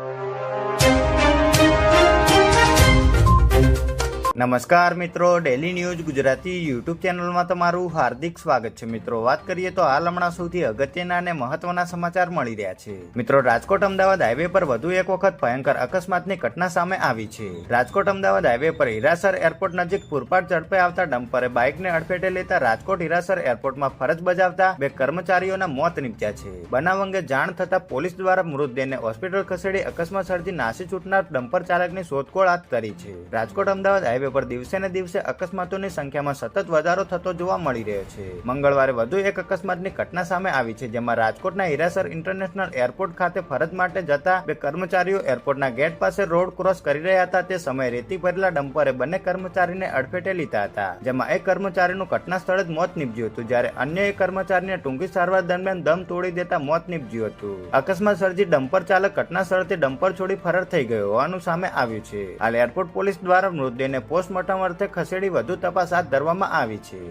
you. નમસ્કાર મિત્રો daily news Gujarati YouTube ચેનલમાં તમારું હાર્દિક સ્વાગત છે. મિત્રો, વાત કરીએ તો હાલ હમણાં સૌથી અગત્યના અને મહત્વના સમાચાર મળી રહ્યા છે. મિત્રો, રાજકોટ અમદાવાદ હાઈવે પર વધુ એક વખત ભયંકર અકસ્માતની ઘટના સામે આવી છે. રાજકોટ અમદાવાદ હાઈવે પર હિરાસર એરપોર્ટ નજીક પૂરપાટ ઝડપે આવતા ડમ્પરે બાઇકને અડફેટે લેતા રાજકોટ હિરાસર એરપોર્ટમાં ફરજ બજાવતા બે કર્મચારીઓના મોત નીપજ્યા છે. બનાવ અંગે જાણ થતા પોલીસ દ્વારા મૃતદેહને હોસ્પિટલ ખસેડી અકસ્માત સર્જી નાસી છૂટનાર ડમ્પર ચાલકની શોધખોળ હાથ ધરી છે. રાજકોટ અમદાવાદ હાઈવે પર દિવસે ને દિવસે અકસ્માતોની સંખ્યામાં સતત વધારો થતો જોવા મળી રહ્યો છે. મંગળવારે વધુ એક અકસ્માતની ઘટના સામે આવી છે, જેમાં રાજકોટના હિરાસર ઇન્ટરનેશનલ એરપોર્ટ ખાતે ફરજ માટે જતા બે કર્મચારીઓ એરપોર્ટના ગેટ પાસે રોડ ક્રોસ કરી રહ્યા હતા. તે સમયે રેતી ભરેલા ડમ્પરે બંને કર્મચારીને અડફેટે લીધા હતા, જેમાં એક કર્મચારીનું ઘટના સ્થળે જ મોત નીપજ્યું હતું, જ્યારે અન્ય એક કર્મચારીને ટૂંકી સારવાર દરમિયાન દમ તોડી દેતા મોત નીપજ્યું હતું. અકસ્માત સર્જી ડમ્પર ચાલક ઘટના સ્થળથી ડમ્પર છોડી ફરાર થઈ ગયો હોવાનું સામે આવ્યું છે. હાલ એરપોર્ટ પોલીસ દ્વારા મૃતદેહને પોસ્ટમોર્ટમ અર્થે ખસેડી વધુ તપાસ હાથ ધરવામાં આવી છે.